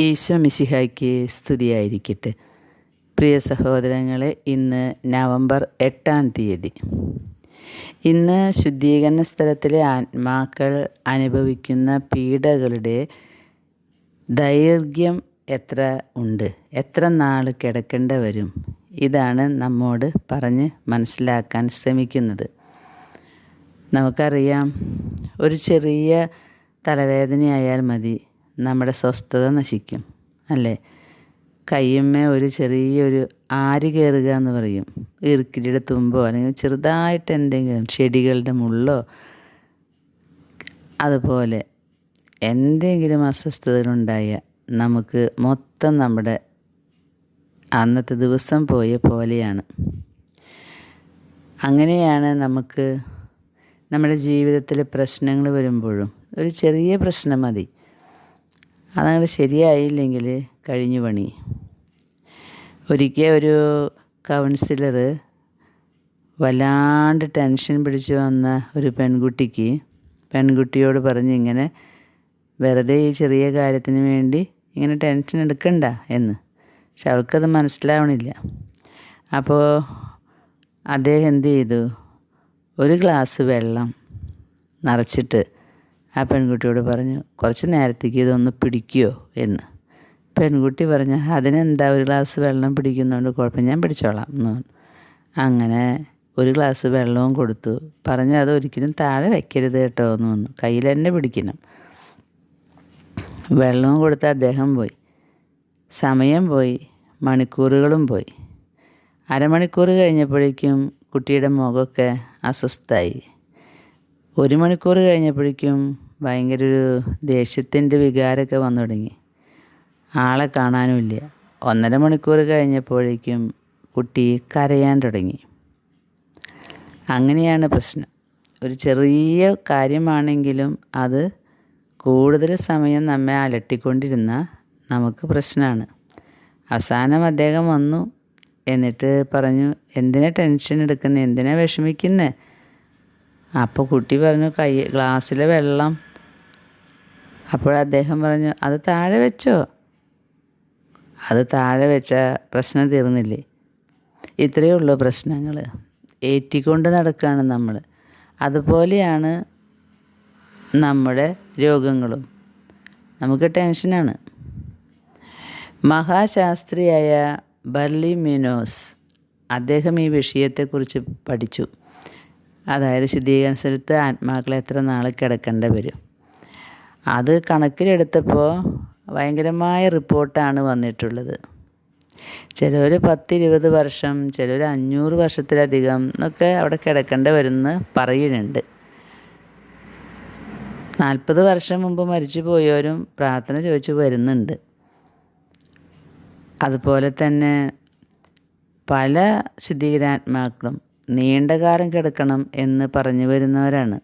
ഈശോ മിശിഹായ്ക്ക് സ്തുതിയായിരിക്കട്ടെ. പ്രിയ സഹോദരങ്ങളെ ഇന്ന് നവംബർ എട്ടാം തീയതി. ഇന്ന് ശുദ്ധീകരണ സ്ഥലത്തിലെ ആത്മാക്കൾ അനുഭവിക്കുന്ന പീഡകളുടെ ദൈർഘ്യം എത്ര ഉണ്ട്? എത്ര നാൾ കിടക്കേണ്ട വരും ഇതാണ് നമ്മോട് പറഞ്ഞ് മനസ്സിലാക്കാൻ ശ്രമിക്കുന്നത്. നമുക്കറിയാം ഒരു ചെറിയ തലവേദനയായാൽ മതി. നമ്മുടെ സ്വസ്ഥത നശിക്കും അല്ലേ? കയ്യമ്മേ ഒരു ചെറിയൊരു ആര് കയറുക എന്ന് പറയും. ഇറുക്കിലിയുടെ തുമ്പോ അല്ലെങ്കിൽ ചെറുതായിട്ട് എന്തെങ്കിലും ചെടികളുടെ മുള്ളോ അതുപോലെ എന്തെങ്കിലും അസ്വസ്ഥതകളുണ്ടായ നമുക്ക് മൊത്തം നമ്മുടെ അന്നത്തെ ദിവസം പോയ പോലെയാണ്. അങ്ങനെയാണ് നമുക്ക് നമ്മുടെ ജീവിതത്തിൽ പ്രശ്നങ്ങൾ വരുമ്പോഴും ഒരു ചെറിയ പ്രശ്നം മതി. അതങ്ങനെ ശരിയായില്ലെങ്കിൽ കഴിഞ്ഞു പണി. ഒരിക്കൽ ഒരു കൗൺസിലർ വല്ലാണ്ട് ടെൻഷൻ പിടിച്ചു വന്ന ഒരു പെൺകുട്ടിക്ക് പെൺകുട്ടിയോട് പറഞ്ഞു ഇങ്ങനെ വെറുതെ ഈ ചെറിയ കാര്യത്തിന് വേണ്ടി ഇങ്ങനെ ടെൻഷൻ എടുക്കണ്ട എന്ന്. പക്ഷെ അവൾക്കത് മനസ്സിലാവണില്ല. അപ്പോൾ അദ്ദേഹം എന്ത് ചെയ്തു? ഒരു ഗ്ലാസ് വെള്ളം നിറച്ചിട്ട് ആ പെൺകുട്ടിയോട് പറഞ്ഞു കുറച്ച് നേരത്തേക്ക് ഇതൊന്ന് പിടിക്കുമോ എന്ന്. പെൺകുട്ടി പറഞ്ഞു അതിനെന്താ ഒരു ഗ്ലാസ് വെള്ളം പിടിക്കുന്നതുകൊണ്ട് കുഴപ്പം ഞാൻ പിടിച്ചോളാം എന്ന് പറഞ്ഞു. അങ്ങനെ ഒരു ഗ്ലാസ് വെള്ളവും കൊടുത്തു. പറഞ്ഞു അത് ഒരിക്കലും താഴെ വെക്കരുത് കേട്ടോ എന്ന് പറഞ്ഞു. കയ്യിൽ തന്നെ പിടിക്കണം. വെള്ളവും കൊടുത്ത് അദ്ദേഹം പോയി. സമയം പോയി. മണിക്കൂറുകളും പോയി. അരമണിക്കൂർ കഴിഞ്ഞപ്പോഴേക്കും കുട്ടിയുടെ മുഖമൊക്കെ അസ്വസ്ഥമായി ഒരു മണിക്കൂർ കഴിഞ്ഞപ്പോഴേക്കും ഭയങ്കര ഒരു ദേഷ്യത്തിന്റെ വികാരമൊക്കെ വന്നു തുടങ്ങി. ആളെ കാണാനുമില്ല ഒന്നര മണിക്കൂർ കഴിഞ്ഞപ്പോഴേക്കും കുട്ടി കരയാൻ തുടങ്ങി. അങ്ങനെയാണ് പ്രശ്നം. ഒരു ചെറിയ കാര്യമാണെങ്കിലും അത് കൂടുതൽ സമയം നമ്മെ അലട്ടിക്കൊണ്ടിരുന്ന നമുക്ക് പ്രശ്നമാണ്. അവസാനം അദ്ദേഹം വന്നു. എന്നിട്ട് പറഞ്ഞു എന്തിനാ ടെൻഷൻ എടുക്കുന്നത് എന്തിനാ വിഷമിക്കുന്നത് അപ്പോൾ കുട്ടി പറഞ്ഞു കൈ ഗ്ലാസ്സിലെ വെള്ളം. അപ്പോഴദ്ദേഹം പറഞ്ഞു അത് താഴെ വെച്ചോ. അത് താഴെ വെച്ച പ്രശ്നം തീർന്നില്ലേ? ഇത്രയേ ഉള്ളൂ പ്രശ്നങ്ങൾ. ഏറ്റിക്കൊണ്ട് നടക്കുകയാണ് നമ്മൾ. അതുപോലെയാണ് നമ്മുടെ രോഗങ്ങളും. നമുക്ക് ടെൻഷനാണ്. മഹാശാസ്ത്രിയായ ബർലി മിനോസ് അദ്ദേഹം ഈ വിഷയത്തെക്കുറിച്ച് പഠിച്ചു. അതായത് ശുദ്ധീകരണ സ്ഥലത്ത് ആത്മാക്കൾ എത്ര നാൾ കിടക്കേണ്ടി വരും. അത് കണക്കിലെടുത്തപ്പോൾ ഭയങ്കരമായ റിപ്പോർട്ടാണ് വന്നിട്ടുള്ളത്. ചിലർ പത്തിരുപത് വർഷം ചിലർ അഞ്ഞൂറ് വർഷത്തിലധികം എന്നൊക്കെ അവിടെ കിടക്കേണ്ടി വരുമെന്ന് പറയുന്നുണ്ട്. നാൽപ്പത് വർഷം മുമ്പ് മരിച്ചു പോയവരും പ്രാർത്ഥന ചോദിച്ചു വരുന്നുണ്ട്. അതുപോലെ തന്നെ പല ശുദ്ധീകരാത്മാക്കളും നീണ്ടകാലം കിടക്കണം എന്ന് പറഞ്ഞു വരുന്നവരാണ്.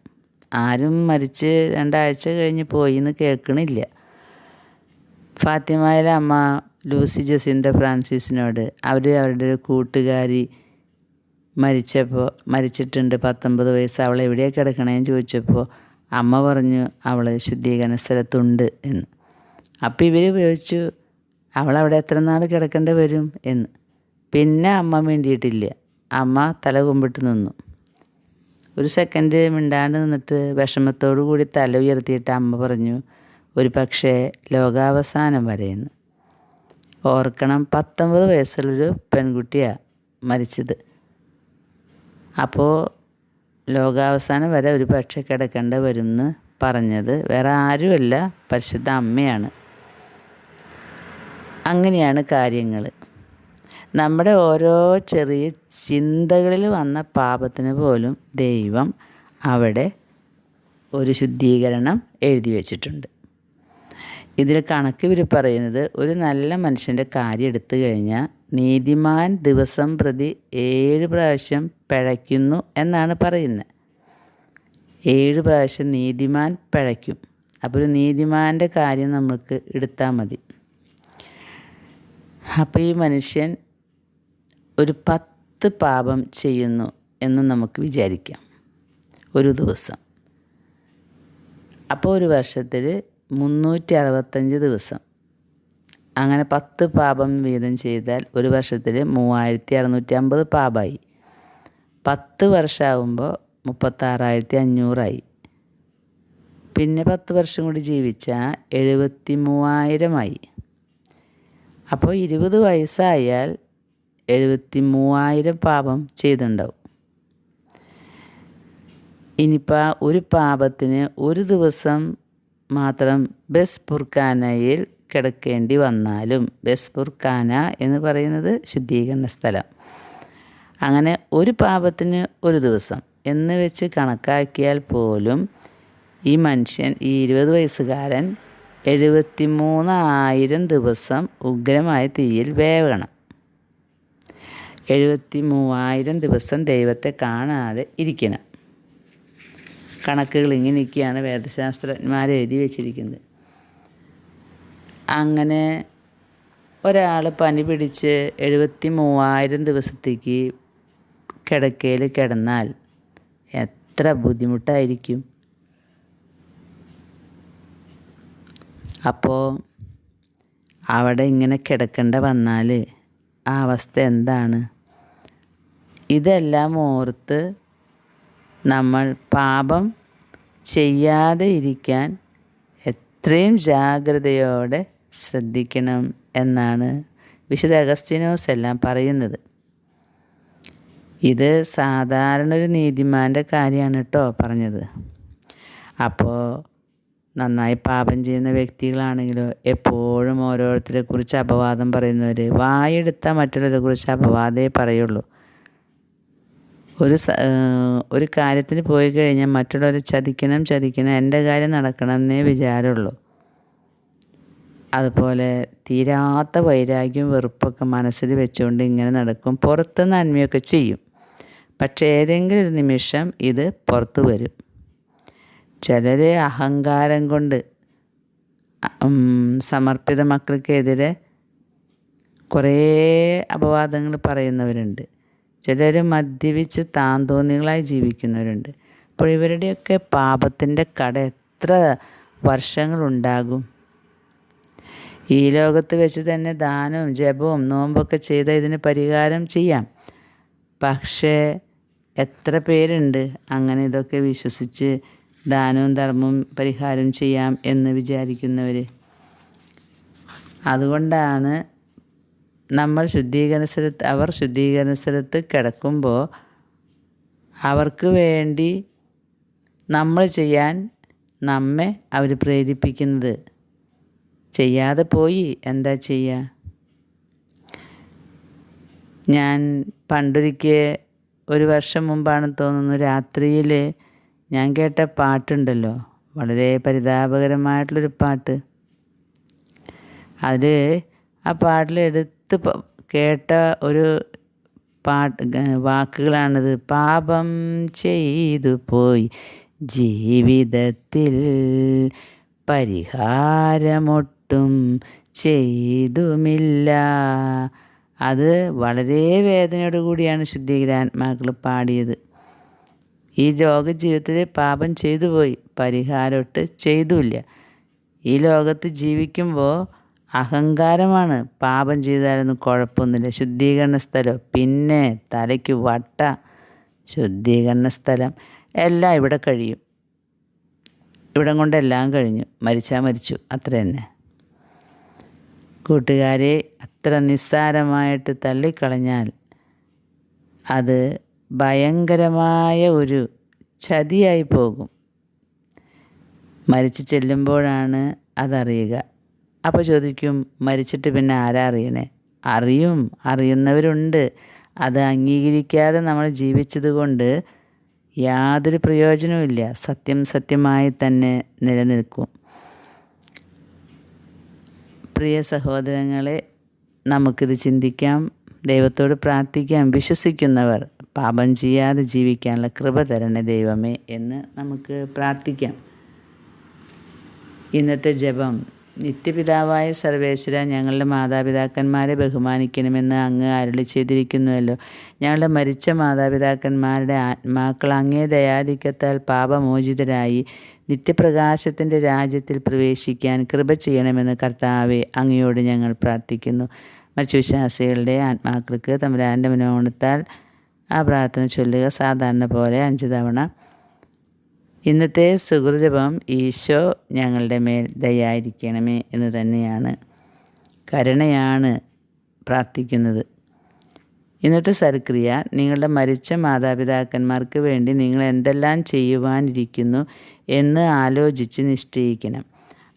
ആരും മരിച്ച് രണ്ടാഴ്ച കഴിഞ്ഞ് പോയി എന്ന് കേൾക്കണില്ല. ഫാത്തിമയിലെ അമ്മ ലൂസി ജസിന്ത ഫ്രാൻസിസിനോട് അവർ അവരുടെ ഒരു കൂട്ടുകാരി മരിച്ചപ്പോൾ മരിച്ചിട്ടുണ്ട് പത്തൊമ്പത് വയസ്സ്. അവൾ എവിടെയാണ് കിടക്കണേന്ന് ചോദിച്ചപ്പോൾ അമ്മ പറഞ്ഞു അവൾ ശുദ്ധീകരണ സ്ഥലത്തുണ്ട് എന്ന്. അപ്പോൾ ഇവർ ഉപയോഗിച്ചു അവൾ അവിടെ എത്ര നാൾ കിടക്കേണ്ടി വരും എന്ന്. പിന്നെ അമ്മ വേണ്ടിയിട്ടില്ല അമ്മ തല കുമ്പിട്ട് നിന്നു. ഒരു സെക്കൻഡ് മിണ്ടാണ്ട് നിന്നിട്ട് വിഷമത്തോടു കൂടി തല ഉയർത്തിയിട്ട് അമ്മ പറഞ്ഞു ഒരു പക്ഷേ ലോകാവസാനം വരെയെന്ന്. ഓർക്കണം പത്തൊമ്പത് വയസ്സുള്ളൊരു പെൺകുട്ടിയാണ് മരിച്ചത്. അപ്പോൾ ലോകാവസാനം വരെ ഒരു പക്ഷേ കിടക്കേണ്ടി വരും എന്ന് പറഞ്ഞത് വേറെ ആരുമല്ല പരിശുദ്ധ അമ്മയാണ്. അങ്ങനെയാണ് കാര്യങ്ങൾ നമ്മുടെ ഓരോ ചെറിയ ചിന്തകളിൽ വന്ന പാപത്തിന് പോലും ദൈവം അവിടെ ഒരു ശുദ്ധീകരണം എഴുതി വച്ചിട്ടുണ്ട്. ഇതിൽ കണക്ക് ഇവർ പറയുന്നത് ഒരു നല്ല മനുഷ്യന്റെ കാര്യം എടുത്തു കഴിഞ്ഞാൽ നീതിമാൻ ദിവസം പ്രതി ഏഴ് പ്രാവശ്യം പിഴയ്ക്കുന്നു എന്നാണ് പറയുന്നത്. ഏഴ് പ്രാവശ്യം നീതിമാൻ പിഴയ്ക്കും. അപ്പോൾ ഒരു നീതിമാന്റെ കാര്യം നമുക്ക് എടുത്താൽ മതി. അപ്പോൾ ഈ മനുഷ്യൻ ഒരു പത്ത് പാപം ചെയ്യുന്നു എന്ന് നമുക്ക് വിചാരിക്കാം. ഒരു ദിവസം. അപ്പോൾ ഒരു വർഷത്തിൽ മുന്നൂറ്റി അറുപത്തഞ്ച് ദിവസം. അങ്ങനെ പത്ത് പാപം വീതം ചെയ്താൽ ഒരു വർഷത്തിൽ മൂവായിരത്തി അറുന്നൂറ്റി അമ്പത് പാപമായി പത്ത് വർഷമാകുമ്പോൾ മുപ്പത്താറായിരത്തി അഞ്ഞൂറായി പിന്നെ പത്ത് വർഷം കൂടി ജീവിച്ചാൽ എഴുപത്തി മൂവായിരമായി അപ്പോൾ ഇരുപത് വയസ്സായാൽ എഴുപത്തി മൂവായിരം പാപം ചെയ്തിട്ടുണ്ടാവും. ഇനിയിപ്പോൾ ഒരു പാപത്തിന് ഒരു ദിവസം മാത്രം ബസ് പുർഖാനയിൽ കിടക്കേണ്ടി വന്നാലും ബസ് പുർഖാന എന്ന് പറയുന്നത് ശുദ്ധീകരണ സ്ഥലം. അങ്ങനെ ഒരു പാപത്തിന് ഒരു ദിവസം എന്ന് വെച്ച് കണക്കാക്കിയാൽ പോലും ഈ മനുഷ്യൻ ഈ ഇരുപത് വയസ്സുകാരൻ എഴുപത്തി മൂന്നായിരം ദിവസം ഉഗ്രമായ തീയിൽ വേവണം. എഴുപത്തി മൂവായിരം ദിവസം ദൈവത്തെ കാണാതെ ഇരിക്കണം. കണക്കുകൾ ഇങ്ങനെയൊക്കെയാണ് വേദശാസ്ത്രജ്ഞന്മാർ എഴുതി വെച്ചിരിക്കുന്നത്. അങ്ങനെ ഒരാൾ പനി പിടിച്ച് എഴുപത്തി മൂവായിരം ദിവസത്തേക്ക് കിടക്കയിൽ കിടന്നാൽ എത്ര ബുദ്ധിമുട്ടായിരിക്കും? അപ്പോൾ അവിടെ ഇങ്ങനെ കിടക്കേണ്ട വന്നാൽ ആ അവസ്ഥ എന്താണ്? ഇതെല്ലാം ഓർത്ത് നമ്മൾ പാപം ചെയ്യാതെ ഇരിക്കാൻ എത്രയും ജാഗ്രതയോടെ ശ്രദ്ധിക്കണം എന്നാണ് വിശുദ്ധ അഗസ്റ്റിനോസ് എല്ലാം പറയുന്നത്. ഇത് സാധാരണ ഒരു നീതിമാന്റെ കാര്യമാണ് കേട്ടോ പറഞ്ഞത്. അപ്പോൾ നന്നായി പാപം ചെയ്യുന്ന വ്യക്തികളാണെങ്കിലോ എപ്പോഴും ഓരോരുത്തരെ കുറിച്ച് അപവാദം പറയുന്നവർ വായെടുത്താൽ മറ്റുള്ളവരെ കുറിച്ച് അപവാദമേ പറയുള്ളൂ. ഒരു ഒരു കാര്യത്തിന് പോയി കഴിഞ്ഞാൽ മറ്റുള്ളവരെ ചതിക്കണം ചതിക്കണം എന്റെ കാര്യം നടക്കണം എന്നേ വിചാരമുള്ളൂ. അതുപോലെ തീരാത്ത വൈരാഗ്യം വെറുപ്പൊക്കെ മനസ്സിൽ വെച്ചുകൊണ്ട് ഇങ്ങനെ നടക്കും പുറത്ത് നന്മയൊക്കെ ചെയ്യും. പക്ഷേ ഏതെങ്കിലും ഒരു നിമിഷം ഇത് പുറത്തു വരും. ചിലർ അഹങ്കാരം കൊണ്ട് സമർപ്പിത മക്കൾക്കെതിരെ കുറേ അപവാദങ്ങൾ പറയുന്നവരുണ്ട്. ചിലർ മദ്യപിച്ച് താന്തോന്നികളായി ജീവിക്കുന്നവരുണ്ട്. അപ്പോൾ ഇവരുടെയൊക്കെ പാപത്തിന്റെ കട എത്ര വർഷങ്ങളുണ്ടാകും? ഈ ലോകത്ത് വെച്ച് തന്നെ ദാനവും ജപവും നോമ്പൊക്കെ ചെയ്ത ഇതിന് പരിഹാരം ചെയ്യാം. പക്ഷേ എത്ര പേരുണ്ട്? അങ്ങനെ ഇതൊക്കെ വിശ്വസിച്ച് ദാനവും ധർമ്മവും പരിഹാരം ചെയ്യാം എന്ന് വിചാരിക്കുന്നവർ അതുകൊണ്ടാണ് നമ്മൾ ശുദ്ധീകരണ അവർ ശുദ്ധീകരണ സ്ഥലത്ത് കിടക്കുമ്പോൾ അവർക്ക് വേണ്ടി നമ്മൾ ചെയ്യാൻ നമ്മെ അവർ പ്രേരിപ്പിക്കുന്നത്. ചെയ്യാതെ പോയി എന്താ ചെയ്യുക ഞാൻ പണ്ടൊരിക്കൽ ഒരു വർഷം മുമ്പാണ് തോന്നുന്നു രാത്രിയിൽ ഞാൻ കേട്ട പാട്ടുണ്ടല്ലോ. വളരെ പരിതാപകരമായിട്ടുള്ളൊരു പാട്ട്. അത് ആ പാട്ടിൽ എടുത്ത് കേട്ട ഒരു പാട്ട് വാക്കുകളാണിത്. പാപം ചെയ്തു പോയി ജീവിതത്തിൽ പരിഹാരമൊട്ടും ചെയ്തുമില്ല. അത് വളരെ വേദനയോടു കൂടിയാണ് ശുദ്ധീകരാത്മാക്കൾ പാടിയത്. ഈ ലോക ജീവിതത്തിൽ പാപം ചെയ്തു പോയി പരിഹാരമൊട്ട് ചെയ്തുമില്ല. ഈ ലോകത്ത് ജീവിക്കുമ്പോൾ അഹങ്കാരമാണ്. പാപം ചെയ്താലൊന്നും കുഴപ്പമൊന്നുമില്ല. ശുദ്ധീകരണ സ്ഥലം. പിന്നെ തലയ്ക്ക് വട്ട. ശുദ്ധീകരണ സ്ഥലം. എല്ലാം ഇവിടെ കഴിയും. ഇവിടം കൊണ്ടെല്ലാം കഴിഞ്ഞു. മരിച്ചാൽ മരിച്ചു. അത്ര തന്നെ. കൂട്ടുകാരെ അത്ര നിസ്സാരമായിട്ട് തള്ളിക്കളഞ്ഞാൽ അത് ഭയങ്കരമായ ഒരു ചതിയായി പോകും. മരിച്ചു ചെല്ലുമ്പോഴാണ് അതറിയുക. അപ്പോൾ ചോദിക്കും മരിച്ചിട്ട് പിന്നെ ആരാ അറിയണേ? അറിയും അറിയുന്നവരുണ്ട്. അത് അംഗീകരിക്കാതെ നമ്മൾ ജീവിച്ചതുകൊണ്ട് യാതൊരു പ്രയോജനവുമില്ല സത്യം സത്യമായി തന്നെ നിലനിൽക്കും. പ്രിയ സഹോദരങ്ങളെ നമുക്കിത് ചിന്തിക്കാം ദൈവത്തോട് പ്രാർത്ഥിക്കാം. വിശ്വസിക്കുന്നവർ പാപം ചെയ്യാതെ ജീവിക്കാനുള്ള കൃപ തരണേ ദൈവമേ എന്ന് നമുക്ക് പ്രാർത്ഥിക്കാം. ഇന്നത്തെ ജപം നിത്യപിതാവായ സർവേശ്വര ഞങ്ങളുടെ മാതാപിതാക്കന്മാരെ ബഹുമാനിക്കണമെന്ന് അങ്ങ് അരുളി ചെയ്തിരിക്കുന്നുവല്ലോ. ഞങ്ങളുടെ മരിച്ച മാതാപിതാക്കന്മാരുടെ ആത്മാക്കൾ അങ്ങേ ദയാധിക്യത്താൽ പാപമോചിതരായി നിത്യപ്രകാശത്തിന്റെ രാജ്യത്തിൽ പ്രവേശിക്കാൻ കൃപ ചെയ്യണമെന്ന് കർത്താവെ അങ്ങയോട് ഞങ്ങൾ പ്രാർത്ഥിക്കുന്നു. മറ്റു വിശ്വാസികളുടെ ആത്മാക്കൾക്ക് തമ്പുരാന്റെ മനോഗുണത്താൽ ആ പ്രാർത്ഥന ചൊല്ലുക സാധാരണ പോലെ അഞ്ച് തവണ. ഇന്നത്തെ സുഹൃജപം ഈശോ ഞങ്ങളുടെ മേൽ ദയായിരിക്കണമേ എന്ന് തന്നെയാണ്. കരുണയാണ് പ്രാർത്ഥിക്കുന്നത്. ഇന്നത്തെ സൽക്രിയ നിങ്ങളുടെ മരിച്ച മാതാപിതാക്കന്മാർക്ക് വേണ്ടി നിങ്ങൾ എന്തെല്ലാം ചെയ്യുവാനിരിക്കുന്നു എന്ന് ആലോചിച്ച് നിശ്ചയിക്കണം.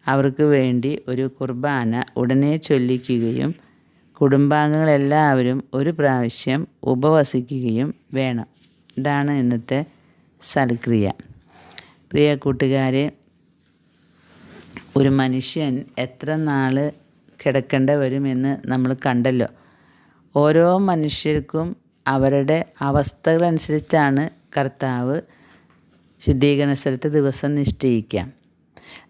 അവർക്ക് വേണ്ടി ഒരു കുർബാന ഉടനെ ചൊല്ലിക്കുകയും കുടുംബാംഗങ്ങളെല്ലാവരും ഒരു പ്രാവശ്യം ഉപവസിക്കുകയും വേണം. ഇതാണ് ഇന്നത്തെ സൽക്രിയ. പ്രിയ കൂട്ടുകാരെ ഒരു മനുഷ്യൻ എത്ര നാൾ കിടക്കേണ്ട വരുമെന്ന് നമ്മൾ കണ്ടല്ലോ. ഓരോ മനുഷ്യർക്കും അവരുടെ അവസ്ഥകളനുസരിച്ചാണ് കർത്താവ് ശുദ്ധീകരണ സ്ഥലത്ത് ദിവസം നിശ്ചയിക്കാം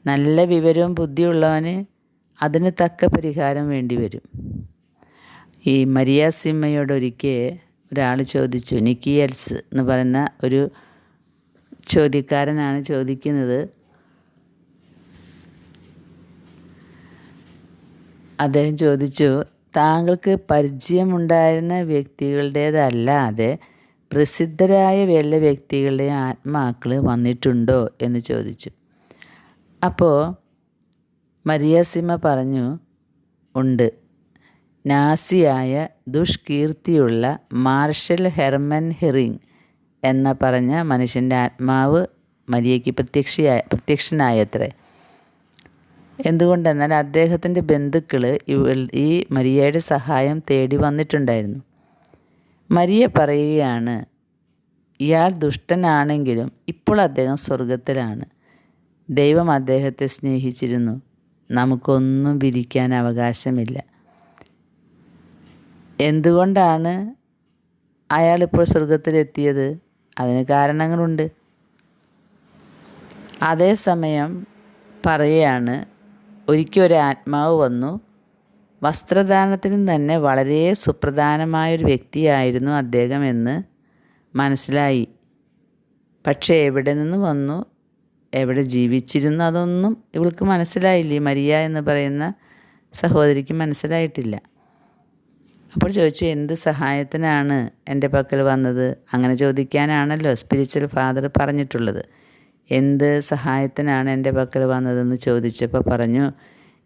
നല്ല വിവരവും ബുദ്ധിയുള്ളവന് അതിന് തക്ക പരിഹാരം വേണ്ടി വരും. ഈ മരിയ സിമ്മയോട് ഒരിക്കൽ ഒരാൾ ചോദിച്ചു നിക്കിയൽസ് എന്ന് പറയുന്ന ഒരു ചോദ്യക്കാരനാണ് ചോദിക്കുന്നത്. അദ്ദേഹം ചോദിച്ചു താങ്കൾക്ക് പരിചയമുണ്ടായിരുന്ന വ്യക്തികളുടേതല്ലാതെ പ്രസിദ്ധരായ വല്ല വ്യക്തികളുടെ ആത്മാക്കൾ വന്നിട്ടുണ്ടോ എന്ന് ചോദിച്ചു. അപ്പോൾ മരിയസിമ പറഞ്ഞു ഉണ്ട്. നാസിയായ ദുഷ്കീർത്തിയുള്ള മാർഷൽ ഹെർമൻ ഹെറിങ് എന്ന പറഞ്ഞ മനുഷ്യന്റെ ആത്മാവ് മരിയയ്ക്ക് പ്രത്യക്ഷയായ പ്രത്യക്ഷനായത്രേ. എന്തുകൊണ്ടെന്നാൽ അദ്ദേഹത്തിന്റെ ബന്ധുക്കൾ ഈ മരിയയുടെ സഹായം തേടി വന്നിട്ടുണ്ടായിരുന്നു. മരിയ പറയുകയാണ് ഇയാൾ ദുഷ്ടനാണെങ്കിലും ഇപ്പോൾ അദ്ദേഹം സ്വർഗത്തിലാണ് ദൈവം അദ്ദേഹത്തെ സ്നേഹിച്ചിരുന്നു. നമുക്കൊന്നും വിധിക്കാൻ അവകാശമില്ല. എന്തുകൊണ്ടാണ് അയാളിപ്പോൾ സ്വർഗത്തിലെത്തിയത് അതിന് കാരണങ്ങളുണ്ട്. അതേസമയം പറയുകയാണ് ഒരിക്കൽ ഒരു ആത്മാവ് വന്നു. വസ്ത്രദാനത്തിന് തന്നെ വളരെ സുപ്രധാനമായൊരു വ്യക്തിയായിരുന്നു അദ്ദേഹം എന്ന് മനസ്സിലായി. പക്ഷേ എവിടെ നിന്ന് വന്നു? എവിടെ ജീവിച്ചിരുന്നു? അതൊന്നും ഇവൾക്ക് മനസ്സിലായില്ലേ? മരിയ എന്ന് പറയുന്ന സഹോദരിക്ക് മനസ്സിലായിട്ടില്ല. അപ്പോൾ ചോദിച്ചു എന്ത് സഹായത്തിനാണ് എന്റെ പക്കൽ വന്നത്? അങ്ങനെ ചോദിക്കാനാണല്ലോ സ്പിരിച്വൽ ഫാദർ പറഞ്ഞിട്ടുള്ളത്. എന്ത് സഹായത്തിനാണ് എന്റെ പക്കൽ വന്നതെന്ന് ചോദിച്ചപ്പോൾ പറഞ്ഞു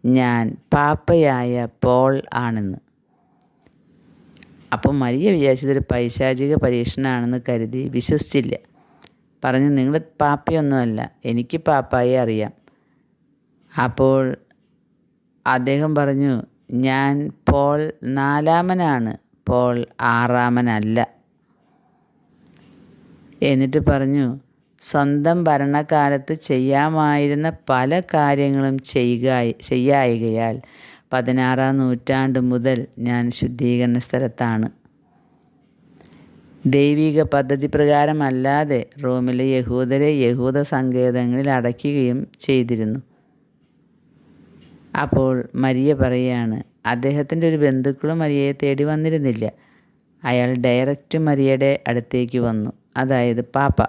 ഞാൻ പാപ്പയായ പോൾ ആണെന്ന്. അപ്പം മരിയ വിചാരിച്ചതൊരു പൈശാചിക പരീക്ഷണമാണെന്ന് കരുതി വിശ്വസിച്ചില്ല. പറഞ്ഞു നിങ്ങൾ പാപ്പയൊന്നുമല്ല എനിക്ക് പാപ്പായെ അറിയാം. അപ്പോൾ അദ്ദേഹം പറഞ്ഞു ഞാൻ പോൾ നാലാമനാണ്. പോൾ ആറാമനല്ല. എന്നിട്ട് പറഞ്ഞു സ്വന്തം ഭരണകാലത്ത് ചെയ്യാമായിരുന്ന പല കാര്യങ്ങളും ചെയ്യുക ചെയ്യായികയാൽ പതിനാറാം നൂറ്റാണ്ട് മുതൽ ഞാൻ ശുദ്ധീകരണ സ്ഥലത്താണ്. ദൈവിക പദ്ധതി പ്രകാരമല്ലാതെ റോമിലെ യഹൂദരെ യഹൂദ സങ്കേതങ്ങളിൽ അടയ്ക്കുകയും ചെയ്തിരുന്നു. അപ്പോൾ മരിയ പറയുകയാണ് അദ്ദേഹത്തിന്റെ ഒരു ബന്ധുക്കളും മരിയയെ തേടി വന്നിരുന്നില്ല. അയാൾ ഡയറക്റ്റ് മരിയയുടെ അടുത്തേക്ക് വന്നു. അതായത് പാപ്പ.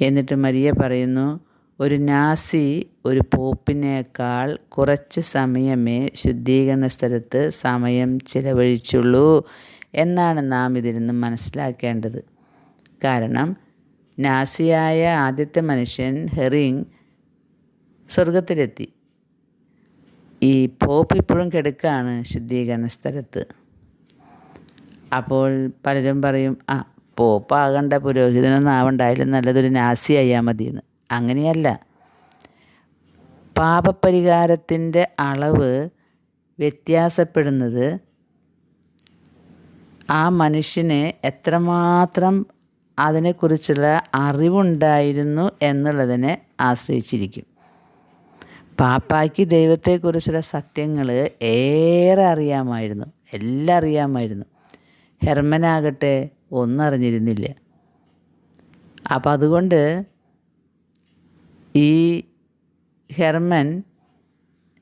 എന്നിട്ട് മരിയ പറയുന്നു ഒരു നാസി ഒരു പോപ്പിനേക്കാൾ കുറച്ച് സമയമേ ശുദ്ധീകരണ സ്ഥലത്ത് സമയം ചിലവഴിച്ചുള്ളൂ എന്നാണ് നാം ഇതിൽ നിന്ന് മനസ്സിലാക്കേണ്ടത്. കാരണം നാസിയായ ആദ്യത്തെ മനുഷ്യൻ ഹെറിങ് സ്വർഗത്തിലെത്തി ഈ പോപ്പ് ഇപ്പോഴും കിടക്കുകയാണ് ശുദ്ധീകരണ സ്ഥലത്ത്. അപ്പോൾ പലരും പറയും ആ പോപ്പ് ആകണ്ട പുരോഹിതനൊന്നും ആവണ്ടായാലും നല്ലതൊരു നാസി ആയാൽ മതിയെന്ന്. അങ്ങനെയല്ല. പാപപരിഹാരത്തിന്റെ അളവ് വ്യത്യാസപ്പെടുന്നത് ആ മനുഷ്യന് എത്രമാത്രം അതിനെക്കുറിച്ചുള്ള അറിവുണ്ടായിരുന്നു എന്നുള്ളതിനെ ആശ്രയിച്ചിരിക്കും. പാപ്പായ്ക്ക് ദൈവത്തെക്കുറിച്ചുള്ള സത്യങ്ങൾ ഏറെ അറിയാമായിരുന്നു. എല്ലാം അറിയാമായിരുന്നു. ഹെർമനാകട്ടെ ഒന്നും അറിഞ്ഞിരുന്നില്ല അപ്പം അതുകൊണ്ട് ഈ ഹെർമൻ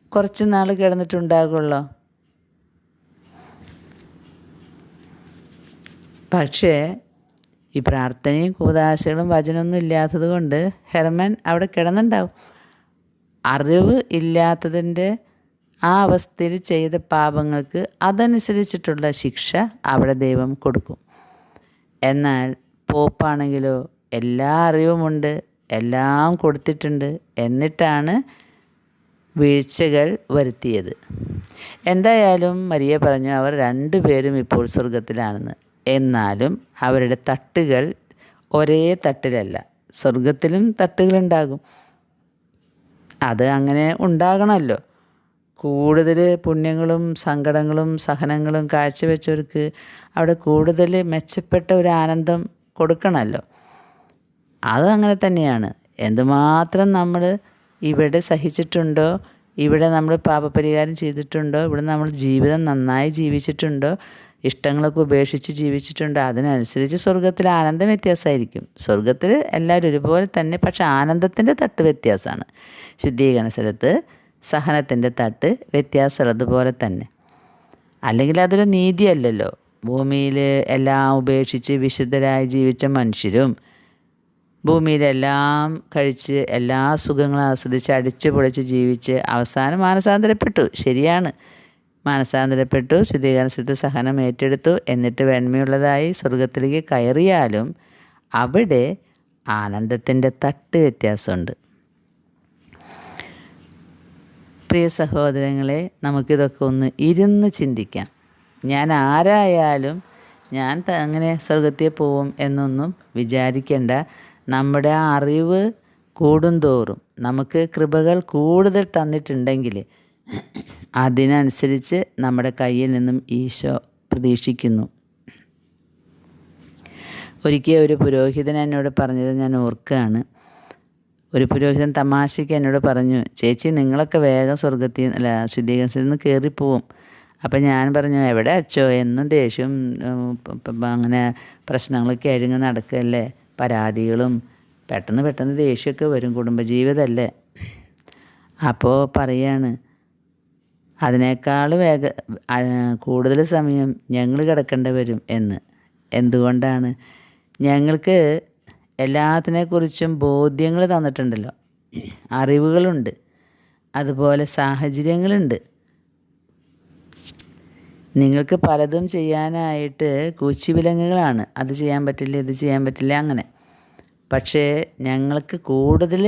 കുറച്ച് നാൾ കിടന്നിട്ടുണ്ടാകുമല്ലോ പക്ഷേ ഈ പ്രാർത്ഥനയും കൂതാശകളും വചനമൊന്നും ഇല്ലാത്തത് കൊണ്ട് ഹെർമൻ അവിടെ കിടന്നുണ്ടാവും. അറിവ് ഇല്ലാത്തതിന്റെ ആ അവസ്ഥയിൽ ചെയ്ത പാപങ്ങൾക്ക് അതനുസരിച്ചിട്ടുള്ള ശിക്ഷ അവിടെ ദൈവം കൊടുക്കും. എന്നാൽ പോപ്പാണെങ്കിലോ എല്ലാ അറിവുമുണ്ട് എല്ലാം കൊടുത്തിട്ടുണ്ട് എന്നിട്ടാണ് വീഴ്ചകൾ വരുത്തിയത്. എന്തായാലും മരിയ പറഞ്ഞു അവർ രണ്ടുപേരും ഇപ്പോൾ സ്വർഗത്തിലാണെന്ന് എന്നാലും അവരുടെ തട്ടുകൾ ഒരേ തട്ടിലല്ല സ്വർഗത്തിലും തട്ടുകളുണ്ടാകും. അത് അങ്ങനെ ഉണ്ടാകണമല്ലോ. കൂടുതൽ പുണ്യങ്ങളും സങ്കടങ്ങളും സഹനങ്ങളും കാഴ്ചവെച്ചവർക്ക് അവിടെ കൂടുതൽ മെച്ചപ്പെട്ട ഒരു ആനന്ദം കൊടുക്കണമല്ലോ. അത് അങ്ങനെ തന്നെയാണ്. എന്തുമാത്രം നമ്മൾ ഇവിടെ സഹിച്ചിട്ടുണ്ടോ ഇവിടെ നമ്മൾ പാപപരിഹാരം ചെയ്തിട്ടുണ്ടോ? ഇവിടെ നമ്മൾ ജീവിതം നന്നായി ജീവിച്ചിട്ടുണ്ടോ? ഇഷ്ടങ്ങളൊക്കെ ഉപേക്ഷിച്ച് ജീവിച്ചിട്ടുണ്ടോ? അതിനനുസരിച്ച് സ്വർഗത്തിൽ ആനന്ദം വ്യത്യാസമായിരിക്കും. സ്വർഗത്തിൽ എല്ലാവരും ഒരുപോലെ തന്നെ പക്ഷെ ആനന്ദത്തിന്റെ തട്ട് വ്യത്യാസമാണ്. ശുദ്ധീകരണ സ്ഥലത്ത് സഹനത്തിന്റെ തട്ട് വ്യത്യാസമുള്ളതുപോലെ തന്നെ. അല്ലെങ്കിൽ അതൊരു നീതിയല്ലല്ലോ. ഭൂമിയിൽ എല്ലാം ഉപേക്ഷിച്ച് വിശുദ്ധരായി ജീവിച്ച മനുഷ്യരും ഭൂമിയിലെല്ലാം കഴിച്ച് എല്ലാ സുഖങ്ങളും ആസ്വദിച്ച് അടിച്ചു പൊളിച്ച് ജീവിച്ച് അവസാനം മാനസാന്തരപ്പെട്ടു. ശരിയാണ്. മാനസാന്തരപ്പെട്ടു ശുദ്ധീകരണത്തിൽ സഹനം ഏറ്റെടുത്തു. എന്നിട്ട് വെണ്മയുള്ളതായി സ്വർഗത്തിലേക്ക് കയറിയാലും അവിടെ ആനന്ദത്തിന്റെ തട്ട് വ്യത്യാസമുണ്ട്. പ്രിയ സഹോദരങ്ങളെ നമുക്കിതൊക്കെ ഒന്ന് ഇരുന്ന് ചിന്തിക്കാം. ഞാൻ ആരായാലും ഞാൻ അങ്ങനെ സ്വർഗത്തിൽ പോവും എന്നൊന്നും വിചാരിക്കേണ്ട. നമ്മുടെ അറിവ് കൂടുന്തോറും നമുക്ക് കൃപകൾ കൂടുതൽ തന്നിട്ടുണ്ടെങ്കിൽ അതിനനുസരിച്ച് നമ്മുടെ കയ്യിൽ നിന്നും ഈശോ പ്രതീക്ഷിക്കുന്നു. ഒരിക്കൽ ഒരു പുരോഹിതൻ എന്നോട് പറഞ്ഞത് ഞാൻ ഓർക്കുകയാണ്. ഒരു പുരോഹിതൻ തമാശയ്ക്ക് എന്നോട് പറഞ്ഞു ചേച്ചി നിങ്ങളൊക്കെ വേഗം സ്വർഗത്തിൽ അല്ല ശുദ്ധീകരണത്തിൽ നിന്ന് കയറിപ്പോവും അപ്പം ഞാൻ പറഞ്ഞു എവിടെ അച്ചോ? എന്നും ദേഷ്യം അങ്ങനെ പ്രശ്നങ്ങളൊക്കെ അഴിഞ്ഞ് നടക്കല്ലേ? പരാതികളും പെട്ടെന്ന് പെട്ടെന്ന് ദേഷ്യമൊക്കെ വരും. കുടുംബജീവിതമല്ലേ അപ്പോൾ പറയാണ് അതിനേക്കാൾ വേഗ കൂടുതൽ സമയം ഞങ്ങൾ കിടക്കേണ്ടി വരും എന്ന്. എന്തുകൊണ്ടാണ്? ഞങ്ങൾക്ക് എല്ലാത്തിനെക്കുറിച്ചും ബോധ്യങ്ങൾ തന്നിട്ടുണ്ടല്ലോ. അറിവുകളുണ്ട്. അതുപോലെ സാഹചര്യങ്ങളുണ്ട്. നിങ്ങൾക്ക് പലതും ചെയ്യാനായിട്ട് കൂച്ചിവിലങ്ങുകളാണ് അത് ചെയ്യാൻ പറ്റില്ല ഇത് ചെയ്യാൻ പറ്റില്ല അങ്ങനെ. പക്ഷേ ഞങ്ങൾക്ക് കൂടുതൽ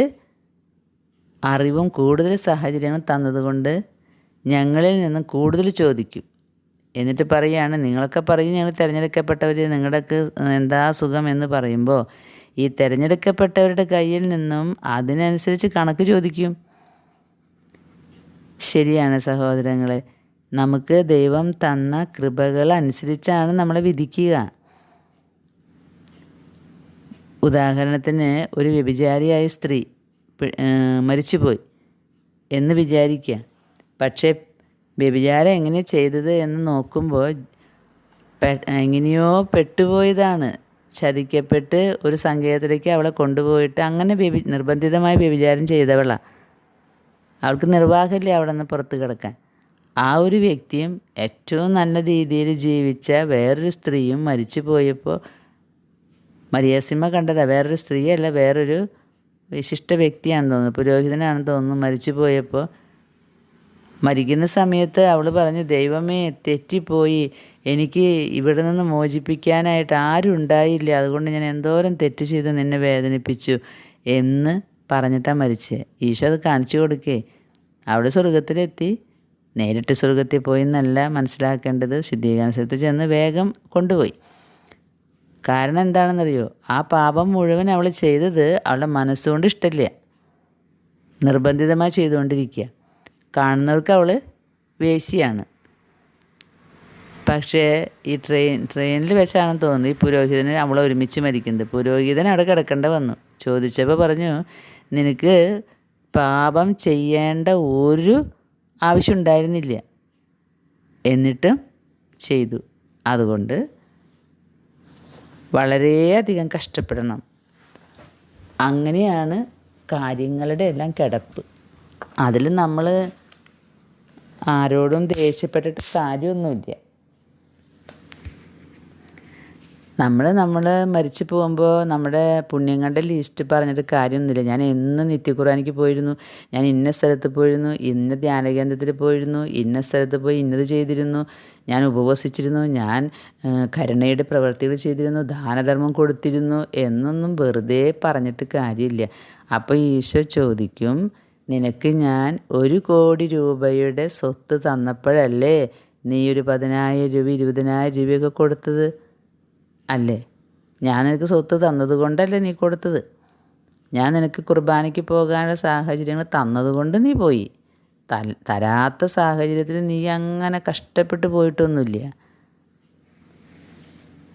അറിവും കൂടുതൽ സാഹചര്യങ്ങളും തന്നതുകൊണ്ട് ഞങ്ങളിൽ നിന്നും കൂടുതൽ ചോദിക്കും. എന്നിട്ട് പറയുകയാണ് നിങ്ങളൊക്കെ പറയും ഞങ്ങൾ തിരഞ്ഞെടുക്കപ്പെട്ടവർ നിങ്ങളുടെക്ക് എന്താ സുഖം എന്ന് പറയുമ്പോൾ ഈ തിരഞ്ഞെടുക്കപ്പെട്ടവരുടെ കയ്യിൽ നിന്നും അതിനനുസരിച്ച് കണക്ക് ചോദിക്കും. ശരിയാണ് സഹോദരങ്ങളെ. നമുക്ക് ദൈവം തന്ന കൃപകൾ അനുസരിച്ചാണ് നമ്മളെ വിധിക്കുക. ഉദാഹരണത്തിന് ഒരു വ്യഭിചാരിയായ സ്ത്രീ മരിച്ചുപോയി എന്ന് വിചാരിക്കുക. പക്ഷേ വ്യഭിചാരം എങ്ങനെ ചെയ്തത് എന്ന് നോക്കുമ്പോൾ എങ്ങനെയോ പെട്ടുപോയതാണ്. ചതിക്കപ്പെട്ട് ഒരു സങ്കേതത്തിലേക്ക് അവളെ കൊണ്ടുപോയിട്ട് അങ്ങനെ വ്യഭി നിർബന്ധിതമായി വ്യഭിചാരം ചെയ്തവളാണ് അവൾക്ക് നിർവാഹമില്ല അവിടെ നിന്ന് പുറത്ത് കിടക്കാൻ. ആ ഒരു വ്യക്തിയും ഏറ്റവും നല്ല രീതിയിൽ ജീവിച്ച വേറൊരു സ്ത്രീയും മരിച്ചു പോയപ്പോൾ മരിയാസിമ്മ കണ്ടതാ. വേറൊരു സ്ത്രീയല്ല വേറൊരു വിശിഷ്ട വ്യക്തിയാണെന്ന് തോന്നുന്നു. പുരോഹിതനാണെന്ന് തോന്നുന്നു. മരിച്ചു പോയപ്പോൾ മരിക്കുന്ന സമയത്ത് അവൾ പറഞ്ഞു ദൈവമേ തെറ്റിപ്പോയി. എനിക്ക് ഇവിടെ നിന്ന് മോചിപ്പിക്കാനായിട്ട് ആരും ഉണ്ടായില്ല. അതുകൊണ്ട് ഞാൻ എന്തോരം തെറ്റ് ചെയ്ത് നിന്നെ വേദനിപ്പിച്ചു എന്ന് പറഞ്ഞിട്ടാണ് മരിച്ചത്. ഈശോ അത് കാണിച്ചു കൊടുക്കേ. അവിടെ സ്വർഗത്തിലെത്തി നേരിട്ട് സ്വർഗത്തിൽ പോയി എന്നല്ല മനസ്സിലാക്കേണ്ടത്. ശുദ്ധീകരണ സ്ഥലത്ത് ചെന്ന് വേഗം കൊണ്ടുപോയി. കാരണം എന്താണെന്നറിയോ? ആ പാപം മുഴുവൻ അവൾ ചെയ്തത് അവളുടെ മനസ്സുകൊണ്ട് ഇഷ്ടമില്ല നിർബന്ധിതമായി ചെയ്തുകൊണ്ടിരിക്കുക. കാണുന്നവർക്ക് അവൾ വേശിയാണ്. പക്ഷേ ഈ ട്രെയിൻ ട്രെയിനിൽ വെച്ചാണെന്ന് തോന്നുന്നു. ഈ പുരോഹിതന് അവൾ ഒരുമിച്ച് മരിക്കുന്നത്. പുരോഹിതൻ അവിടെ കിടക്കേണ്ട വന്നു. ചോദിച്ചപ്പോൾ പറഞ്ഞു നിനക്ക് പാപം ചെയ്യേണ്ട ഒരു ആവശ്യം ഉണ്ടായിരുന്നില്ല എന്നിട്ടും ചെയ്തു. അതുകൊണ്ട് വളരെയധികം കഷ്ടപ്പെടണം. അങ്ങനെയാണ് കാര്യങ്ങളുടെ എല്ലാം കിടപ്പ്. അതിൽ നമ്മൾ ആരോടും ദേഷ്യപ്പെട്ടിട്ട് കാര്യമൊന്നുമില്ല. നമ്മൾ നമ്മൾ മരിച്ചു പോകുമ്പോൾ നമ്മുടെ പുണ്യങ്ങളുടെ ലിസ്റ്റ് പറഞ്ഞിട്ട് കാര്യമൊന്നുമില്ല. ഞാൻ എന്നും നിത്യക്കുറാനിക്ക് പോയിരുന്നു. ഞാൻ ഇന്ന സ്ഥലത്ത് പോയിരുന്നു ഇന്ന ധ്യാനകേന്ദ്രത്തിൽ പോയിരുന്നു ഇന്ന സ്ഥലത്ത് പോയി ഇന്നത് ചെയ്തിരുന്നു ഞാൻ ഉപവസിച്ചിരുന്നു ഞാൻ കരുണയുടെ പ്രവൃത്തികൾ ചെയ്തിരുന്നു ദാനധർമ്മം കൊടുത്തിരുന്നു എന്നൊന്നും വെറുതെ പറഞ്ഞിട്ട് കാര്യമില്ല. അപ്പോൾ ഈശോ ചോദിക്കും നിനക്ക് ഞാൻ ഒരു കോടി രൂപയുടെ സ്വത്ത് തന്നപ്പോഴല്ലേ നീ ഒരു പതിനായിരം രൂപ ഇരുപതിനായിരം രൂപയൊക്കെ കൊടുത്തത്? അല്ലേ? ഞാൻ നിനക്ക് സ്വത്ത് തന്നതുകൊണ്ടല്ലേ നീ കൊടുത്തത്. ഞാൻ നിനക്ക് കുർബാനയ്ക്ക് പോകാനുള്ള സാഹചര്യങ്ങൾ തന്നതുകൊണ്ട് നീ പോയി. തരാത്ത സാഹചര്യത്തിൽ നീ അങ്ങനെ കഷ്ടപ്പെട്ട് പോയിട്ടൊന്നുമില്ല.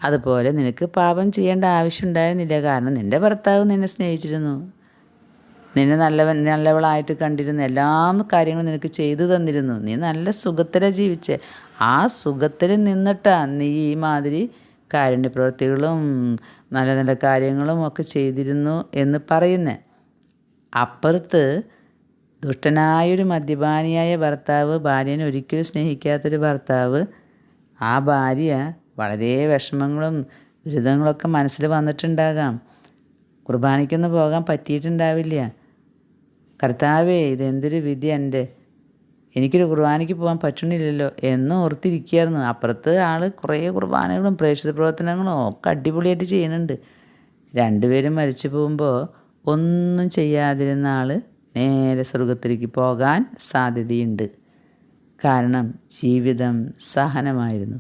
അതുപോലെ നിനക്ക് പാപം ചെയ്യേണ്ട ആവശ്യം ഉണ്ടായിരുന്നില്ല. കാരണം നിന്റെ ഭർത്താവ് നിന്നെ സ്നേഹിച്ചിരുന്നു. നിന്നെ നല്ലവൻ നല്ലവളായിട്ട് കണ്ടിരുന്നു. എല്ലാ കാര്യങ്ങളും നിനക്ക് ചെയ്തു തന്നിരുന്നു. നീ നല്ല സുഖത്തിലാണ് ജീവിച്ചേ. ആ സുഖത്തിൽ നിന്നിട്ടാണ് നീ ഈ മാതിരി കാരുണ്യപ്രവൃത്തികളും നല്ല നല്ല കാര്യങ്ങളും ഒക്കെ ചെയ്തിരുന്നു എന്ന് പറയുന്നത് അപ്പുറത്ത് ദുഷ്ടനായൊരു മദ്യപാനിയായ ഭർത്താവ് ഭാര്യനെ ഒരിക്കലും സ്നേഹിക്കാത്തൊരു ഭർത്താവ് ആ ഭാര്യ വളരെ വിഷമങ്ങളും ദുരിതങ്ങളൊക്കെ മനസ്സിൽ വന്നിട്ടുണ്ടാകാം. കുർബാനയ്ക്കൊന്നും പോകാൻ പറ്റിയിട്ടുണ്ടാവില്ല. കർത്താവേ ഇതെന്തൊരു വിധി എന്റെ. എനിക്കൊരു കുർബാനയ്ക്ക് പോകാൻ പറ്റണില്ലല്ലോ എന്ന് ഓർത്തിരിക്കുകയായിരുന്നു. അപ്പുറത്ത് ആൾ കുറേ കുർബാനകളും പ്രേക്ഷിത പ്രവർത്തനങ്ങളും ഒക്കെ അടിപൊളിയായിട്ട് ചെയ്യുന്നുണ്ട്. രണ്ടുപേരും മരിച്ചു പോകുമ്പോൾ ഒന്നും ചെയ്യാതിരുന്ന ആൾ നേരെ സ്വർഗത്തിലേക്ക് പോകാൻ സാധ്യതയുണ്ട്. കാരണം ജീവിതം സഹനമായിരുന്നു.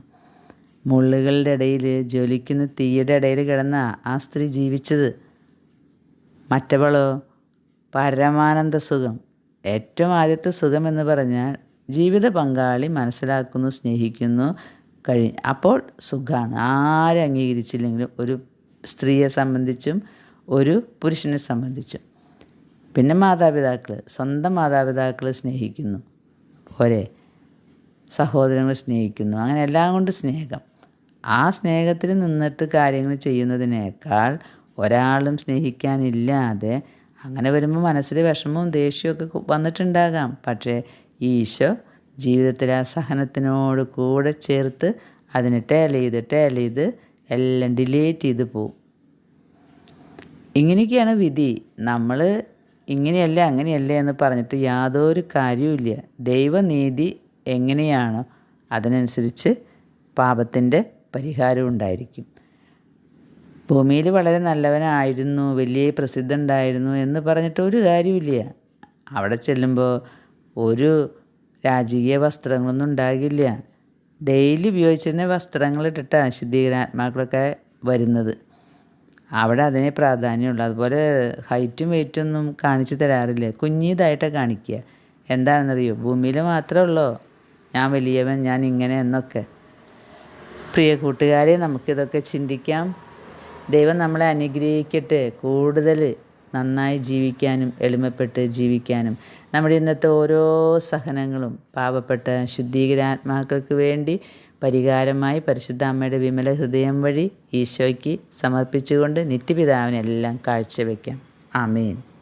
മുള്ളുകളുടെ ഇടയിൽ ജ്വലിക്കുന്ന തീയുടെ ഇടയിൽ കിടന്ന ആ സ്ത്രീ ജീവിച്ചത് മറ്റവളോ പരമാനന്ദ സുഖം. ഏറ്റവും ആദ്യത്തെ സുഖമെന്ന് പറഞ്ഞാൽ ജീവിത പങ്കാളി മനസ്സിലാക്കുന്നു സ്നേഹിക്കുന്നു കഴി അപ്പോൾ സുഖമാണ് ആരെ അംഗീകരിച്ചില്ലെങ്കിലും ഒരു സ്ത്രീയെ സംബന്ധിച്ചും ഒരു പുരുഷനെ സംബന്ധിച്ചും. പിന്നെ മാതാപിതാക്കൾ സ്വന്തം മാതാപിതാക്കൾ സ്നേഹിക്കുന്നു. പോരെ സഹോദരങ്ങൾ സ്നേഹിക്കുന്നു. അങ്ങനെ എല്ലാം കൊണ്ട് സ്നേഹം. ആ സ്നേഹത്തിൽ നിന്നിട്ട് കാര്യങ്ങൾ ചെയ്യുന്നതിനേക്കാൾ ഒരാളും സ്നേഹിക്കാനില്ലാതെ അങ്ങനെ വരുമ്പോൾ മനസ്സിൽ വിഷമവും ദേഷ്യമൊക്കെ വന്നിട്ടുണ്ടാകാം. പക്ഷേ ഈശോ ജീവിതത്തിൽ ആ സഹനത്തിനോട് കൂടെ ചേർത്ത് അതിനെ ടേൽ ചെയ്ത് ടേൽ ചെയ്ത് എല്ലാം ഡിലീറ്റ് ചെയ്ത് പോവും. ഇങ്ങനെയൊക്കെയാണ് വിധി. നമ്മൾ ഇങ്ങനെയല്ല അങ്ങനെയല്ല എന്ന് പറഞ്ഞിട്ട് യാതൊരു കാര്യവുമില്ല ദൈവനീതി എങ്ങനെയാണോ അതിനനുസരിച്ച് പാപത്തിന്റെ പരിഹാരം ഉണ്ടായിരിക്കും. ഭൂമിയിൽ വളരെ നല്ലവനായിരുന്നു വലിയ പ്രസിദ്ധ ഉണ്ടായിരുന്നു എന്ന് പറഞ്ഞിട്ട് ഒരു കാര്യമില്ല അവിടെ ചെല്ലുമ്പോൾ ഒരു രാജകീയ വസ്ത്രങ്ങളൊന്നും ഉണ്ടാകില്ല. ഡെയിലി ഉപയോഗിച്ചിരുന്ന വസ്ത്രങ്ങൾ ഇട്ടിട്ടാണ് ശുദ്ധീകരണാത്മാക്കളൊക്കെ വരുന്നത്. അവിടെ അതിനെ പ്രാധാന്യമുള്ളൂ. അതുപോലെ ഹൈറ്റും വെയിറ്റും ഒന്നും കാണിച്ചു തരാറില്ല. കുഞ്ഞിതായിട്ടാണ് കാണിക്കുക. എന്താണെന്നറിയോ? ഭൂമിയിൽ മാത്രമേ ഉള്ളൂ? ഞാൻ വലിയവൻ ഞാൻ ഇങ്ങനെ എന്നൊക്കെ. പ്രിയ കൂട്ടുകാരെ നമുക്കിതൊക്കെ ചിന്തിക്കാം. ദൈവം നമ്മളെ അനുഗ്രഹിക്കട്ടെ. കൂടുതൽ നന്നായി ജീവിക്കാനും എളിമപ്പെട്ട് ജീവിക്കാനും. നമ്മുടെ ഇന്നത്തെ ഓരോ സഹനങ്ങളും പാവപ്പെട്ട ശുദ്ധീകരാത്മാക്കൾക്ക് വേണ്ടി പരിഹാരമായി പരിശുദ്ധ അമ്മയുടെ വിമല ഹൃദയം വഴി ഈശോയ്ക്ക് സമർപ്പിച്ചുകൊണ്ട് നിത്യപിതാവിനെല്ലാം കാഴ്ചവെക്കാം. ആമേൻ.